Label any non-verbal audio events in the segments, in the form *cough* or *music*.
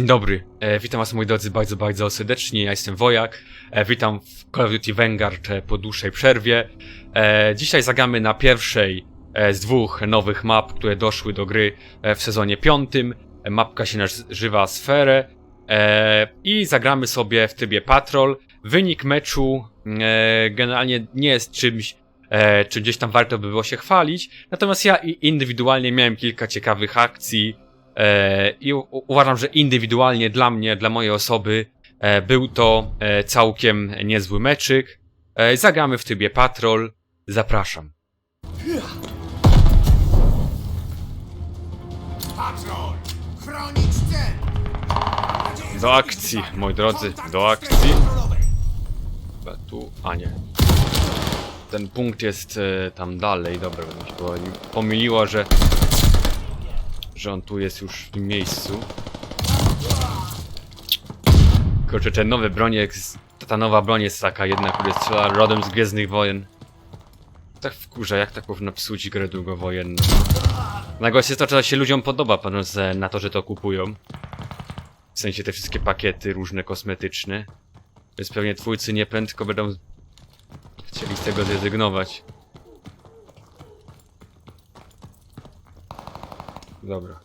Dzień dobry, e, witam was moi drodzy bardzo, bardzo serdecznie, ja jestem Wojak, e, witam w Call of Duty Vanguard e, po dłuższej przerwie. E, dzisiaj zagramy na pierwszej e, z dwóch nowych map, które doszły do gry e, w sezonie piątym. E, mapka się nazywa Sferę e, i zagramy sobie w trybie Patrol. Wynik meczu e, generalnie nie jest czymś, e, gdzieś tam warto by było się chwalić, natomiast ja indywidualnie miałem kilka ciekawych akcji, I u- uważam, że indywidualnie dla mnie, dla mojej osoby, e, był to e, całkiem niezły meczyk. E, zagramy w trybie Patrol. Zapraszam. Patrol! Chronić cel! Do akcji, moi drodzy, do akcji. Chyba tu, a nie. Ten punkt jest e, tam dalej, dobra, bo mi się pomyli- pomyliło, że że on tu jest już w miejscu. Kurczę, te nowe bronie, ta nowa broń jest taka jedna, która strzela rodem z Gwiezdnych Wojen. Tak wkurza, jak tak można psuć grę długowojenną. Najgorsze jest to, że się ludziom podoba, patrząc na to, że to kupują. W sensie te wszystkie pakiety różne kosmetyczne. Więc pewnie twórcy nieprędko będą chcieli z tego zrezygnować. Dobra.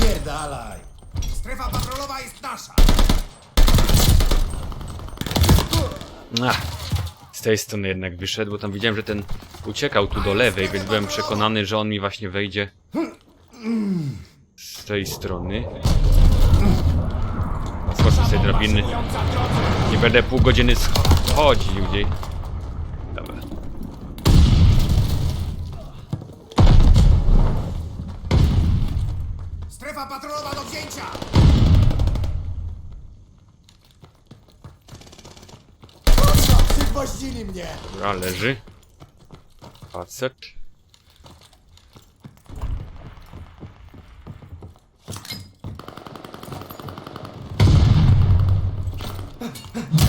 Pierdalaj! Strefa patrolowa jest nasza! Ach, z tej strony jednak wyszedł, bo tam widziałem, że ten uciekał tu do lewej, więc byłem przekonany, że on mi właśnie wejdzie z tej strony. Skoczę tej drabiny. Nie będę pół godziny schodził gdzieś. Dobra. Strefa patrolowa do wzięcia! Przygwoździli mnie! Dobra, leży. Facet.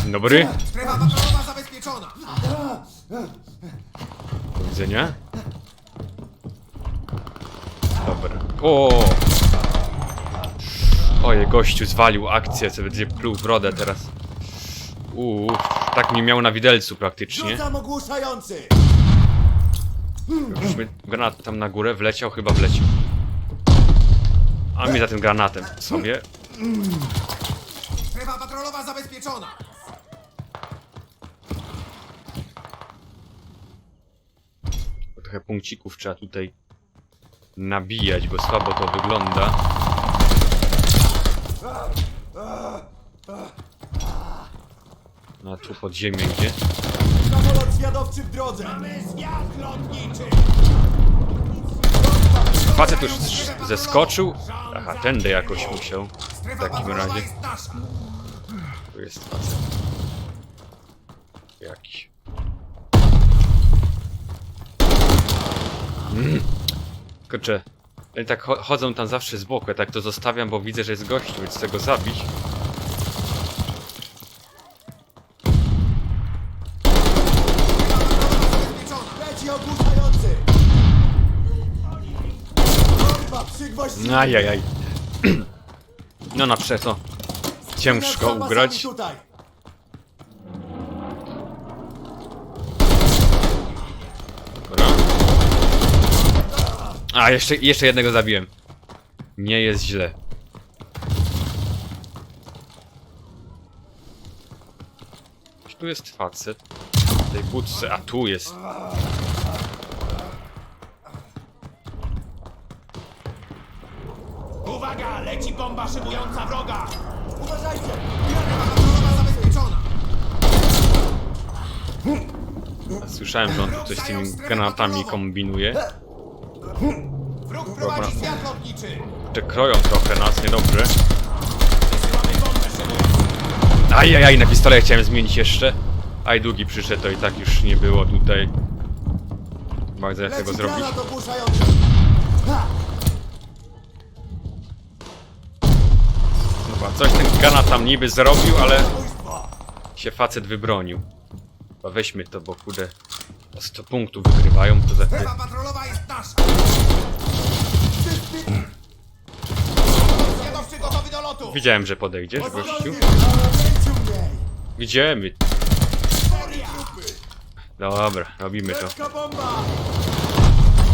Dzień Dobry. Strefa patrolowa zabezpieczona! Do widzenia. Dobra. O! Oje, gościu zwalił akcję, co będzie pluł w brodę teraz. Uuu, tak mnie miał na widelcu praktycznie. Rzucam ogłuszający! Mi granat tam na górę wleciał, chyba wleciał. A mi za tym granatem sobie. Patrolowa zabezpieczona! Trochę punkcików trzeba tutaj nabijać, bo słabo to wygląda. No tu pod ziemię gdzie? Samolot zwiadowczy w drodze! Mamy zwiat lotniczy! Facet już zeskoczył. Aha, tędy jakoś musiał. W takim razie. Tu jest facet. Jakiś. Mm. Kurczę. Oni tak cho chodzą tam zawsze z boku, ja tak to zostawiam, bo widzę, że jest gościu, więc chcę go zabić. Ajajaj. *clears throat* No na przeco. Ciężko ugrać. Dobra. A, jeszcze, jeszcze jednego zabiłem. Nie jest źle. Tu jest facet. W tej budce, a tu jest. Uwaga! Leci bomba szybująca wroga! Uważajcie! Zabezpieczona! Słyszałem, że on tu coś z tymi granatami kombinuje. Wróg prowadzi zwiat lotniczy! Te kroją trochę nas, niedobrze. Wysyłamy bombę szybującą! Ajajaj, na pistolet chciałem zmienić jeszcze. Aj, długi przyszedł, to i tak już nie było tutaj. Bardzo jak tego zrobić. ogłuszający! Coś ten granat tam niby zrobił, ale się facet wybronił. Chyba weźmy to, bo kurde, O 100 punktów wygrywają, to za Strefa patrolowa jest nasza! Stanowczy gotowy do lotu! Widziałem, że podejdziesz, gościu. Gdzie my? Dobra, robimy to. Lekka bomba!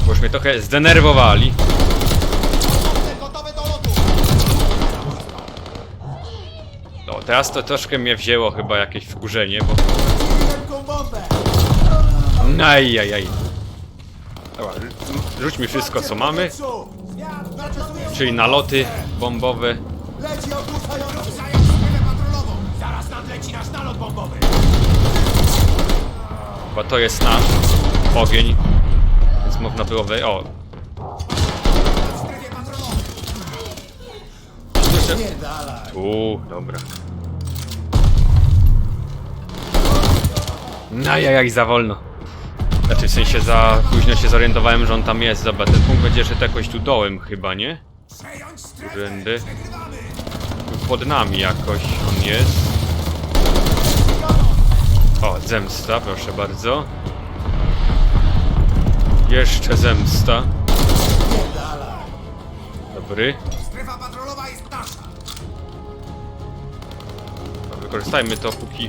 Bo już mnie trochę zdenerwowali. No, teraz to troszkę mnie wzięło chyba jakieś wkurzenie, bo... Ajajaj. Dobra, rzu- rzućmy wszystko co mamy, czyli naloty bombowe. Leci ogłuszający! Zająć strefę patrolową! Zaraz nadleci nasz nalot bombowy! Bo to jest nasz ogień. Więc można było wej... O, dalej! Tu, dobra. Ajajaj, za wolno. Znaczy w sensie za późno się zorientowałem, że on tam jest. Dobra, ten punkt będzie szedł jakoś tu dołem chyba, nie? Przejąć strefę! Rzędy. Wygrywamy! Tu pod nami jakoś on jest. O, zemsta, proszę bardzo. Jeszcze zemsta. Dobry. Wykorzystajmy to póki...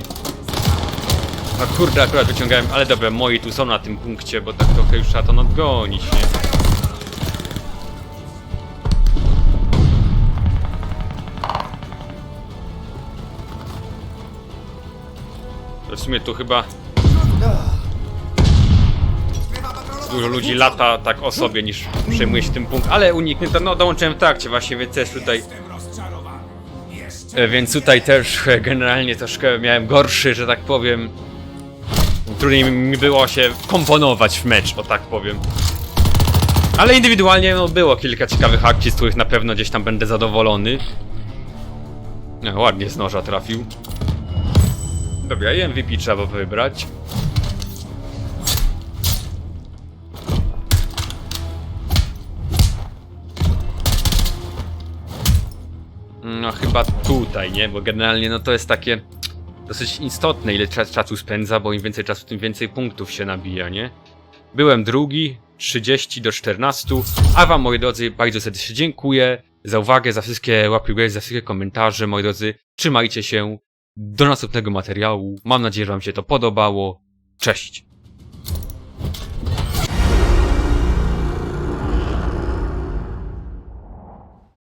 No kurde, akurat wyciągałem, ale dobra, moi tu są na tym punkcie, bo tak trochę już trzeba to nadgonić, nie? To w sumie tu chyba dużo ludzi lata tak o sobie niż przejmuje się tym punkt, ale uniknę to, no dołączyłem w trakcie właśnie, więc też tutaj Więc tutaj też e, generalnie troszkę miałem gorszy, że tak powiem. Trudniej mi było się komponować w mecz, o tak powiem. Ale indywidualnie no, było kilka ciekawych akcji, z których na pewno gdzieś tam będę zadowolony. No, ładnie z noża trafił. Dobra, MVP trzeba wybrać. No chyba tutaj, nie? Bo generalnie no to jest takie dosyć istotne, ile czas, czasu spędza, bo im więcej czasu, tym więcej punktów się nabija, nie? Byłem drugi, 30 do 14, a wam moi drodzy bardzo serdecznie dziękuję za uwagę, za wszystkie łapki górę, za wszystkie komentarze, moi drodzy. Trzymajcie się, do następnego materiału. Mam nadzieję, że wam się to podobało. Cześć!